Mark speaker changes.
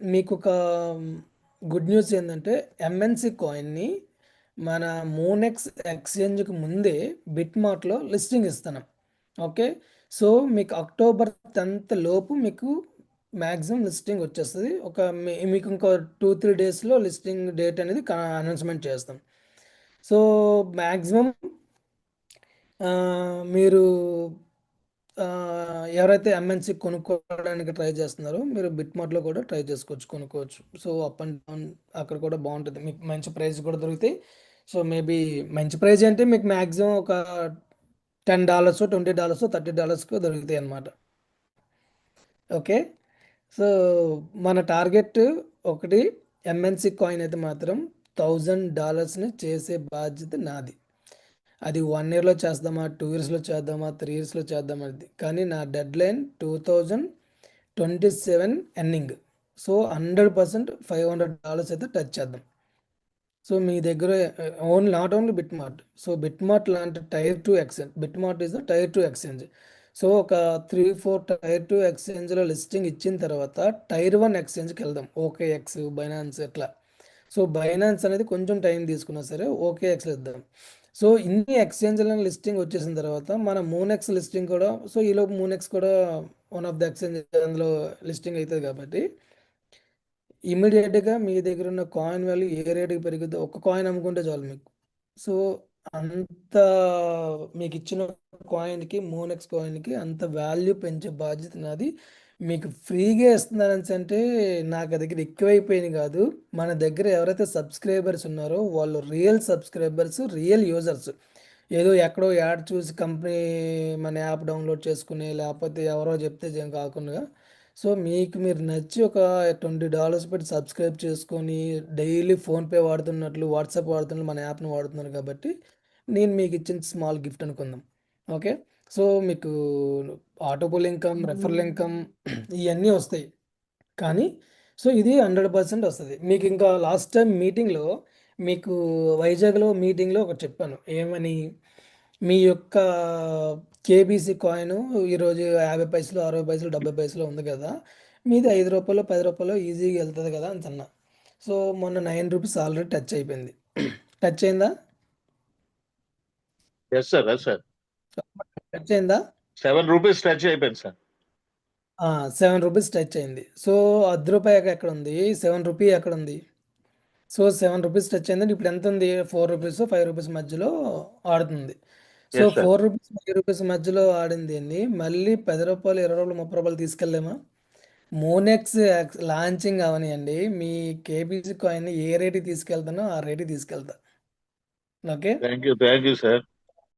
Speaker 1: మీకు ఒక good news ఏంటంటే ఎంఎన్సి కాయిన్ని మన మోనెక్స్ ఎక్స్చేంజ్కి ముందే బిట్ మార్ట్లో లిస్టింగ్ ఇస్తున్నాం. ఓకే? సో మీకు అక్టోబర్ టెన్త్ లోపు మీకు మ్యాక్సిమం లిస్టింగ్ వచ్చేస్తుంది. ఒక మీకు ఇంకో టూ త్రీ డేస్లో లిస్టింగ్ డేట్ అనేది అనౌన్స్మెంట్ చేస్తాం. సో మ్యాక్సిమం మీరు ఎవరైతే ఎంఎన్సి కొనుక్కోవడానికి ట్రై చేస్తున్నారో మీరు బిట్ మార్ట్లో కూడా ట్రై చేసుకోవచ్చు కొనుక్కోవచ్చు. సో అప్ అండ్ డౌన్ అక్కడ కూడా బాగుంటుంది. మీకు మంచి ప్రైస్ కూడా దొరుకుతాయి. సో మేబీ మంచి ప్రైస్ అంటే మీకు మ్యాక్సిమం ఒక ten dollars twenty dollars thirty డాలర్స్కి దొరుకుతాయి అన్నమాట. ఓకే సో మన టార్గెట్ ఒకటి ఎంఎన్సి కాయిన్ అయితే మాత్రం థౌజండ్ డాలర్స్ని చేసే బాధ్యత నాది. అది వన్ ఇయర్లో చేద్దామా టూ ఇయర్స్లో చేద్దామా త్రీ ఇయర్స్లో చేద్దామా అది కానీ నా dead line two thousand twenty seven ending so hundred percent five hundred dollars అయితే టచ్ చేద్దాం. సో మీ దగ్గర only not only Bit Mart so Bit Mart లాంటి tier two exchange Bit Mart is the tier two exchange so ఒక three four tier two ఎక్స్చేంజ్లో listing ఇచ్చిన తర్వాత tier one ఎక్స్చేంజ్కి వెళ్దాం. ఓకే ఎక్స్ బైనాన్స్ ఇట్లా సో బైనాన్స్ అనేది కొంచెం టైం తీసుకున్నా సరే ఓకే ఎక్స్ ఇద్దాం. సో ఇన్ని ఎక్స్చేంజ్లను లిస్టింగ్ వచ్చేసిన తర్వాత మన మూనెక్స్ లిస్టింగ్ కూడా సో ఈలోపు మూనెక్స్ కూడా వన్ ఆఫ్ ద ఎక్స్చేంజ్ అందులో లిస్టింగ్ అవుతుంది కాబట్టి ఇమీడియట్గా మీ దగ్గర ఉన్న కాయిన్ వాల్యూ ఏ రేటుకి పెరుగుద్దో ఒక కాయిన్ అమ్ముకుంటే చాలు మీకు. సో అంత మీకు ఇచ్చిన కాయిన్కి మోనెక్స్ కాయిన్కి అంత వాల్యూ పెంచే బాధ్యత నాది మీకు ఫ్రీగా ఇస్తున్నారని అంటే నాకు దగ్గర ఎక్కువైపోయింది కాదు. మన దగ్గర ఎవరైతే సబ్స్క్రైబర్స్ ఉన్నారో వాళ్ళు రియల్ సబ్స్క్రైబర్స్ రియల్ యూజర్స్. ఏదో ఎక్కడో యాడ్ చూసి కంపెనీ మన యాప్ డౌన్లోడ్ చేసుకుని లేకపోతే ఎవరో చెప్తే జం- కాకుండా. సో మీకు మీరు నచ్చి ఒక ట్వంటీ డాలర్స్ పెట్టి సబ్స్క్రైబ్ చేసుకొని డైలీ ఫోన్పే వాడుతున్నట్లు వాట్సాప్ వాడుతున్నట్లు మన యాప్ను వాడుతున్నారు కాబట్టి నేను మీకు ఇచ్చిన స్మాల్ గిఫ్ట్ అనుకుందాం. ఓకే. సో మీకు ఆటోబుల్ ఇన్కమ్ రెఫరల్ ఇన్కమ్ ఇవన్నీ వస్తాయి. కానీ సో ఇది హండ్రెడ్ పర్సెంట్ వస్తుంది. మీకు ఇంకా లాస్ట్ టైం మీటింగ్లో మీకు వైజాగ్లో మీటింగ్లో ఒకటి చెప్పాను. ఏమని? మీ యొక్క కేబీసీ కాయిన్ ఈరోజు యాభై పైసలు అరవై పైసలు డెబ్బై పైసలు ఉంది కదా. మీది ఐదు రూపాయలు పది రూపాయలు ఈజీగా వెళ్తుంది కదా అని అన్నా. సో మొన్న నైన్ రూపీస్ ఆల్రెడీ టచ్ అయిపోయింది. టచ్ అయిందా?
Speaker 2: Yes sir yes sir
Speaker 1: touch అయిందా?
Speaker 2: సెవెన్ రూపీస్ టచ్ అయిపోయింది సార్
Speaker 1: సెవెన్ రూపీస్ టచ్ అయింది. సో అర్ధ రూపాయి ఎక్కడ ఉంది సెవెన్ రూపీ ఎక్కడ ఉంది సో సెవెన్ రూపీస్ టచ్ అయిందంటే ఇప్పుడు ఎంత ఉంది? ఫోర్ రూపీస్ ఫైవ్ రూపీస్ మధ్యలో ఆడుతుంది. So. Four rupees five rupees మధ్యలో ఆడింది అండి మళ్ళీ పది రూపాయలు ఇరవై రూపాయలు ముప్పై రూపాయలు తీసుకెళ్ళామా మోనెక్స్ లాంచింగ్ అవనియండి. మీ కేబీసీ కాయిన్ ఏ రేటుకి తీసుకెళ్తానో ఆ రేటుకి తీసుకెళ్తా. Okay?
Speaker 2: Thank you thank you sir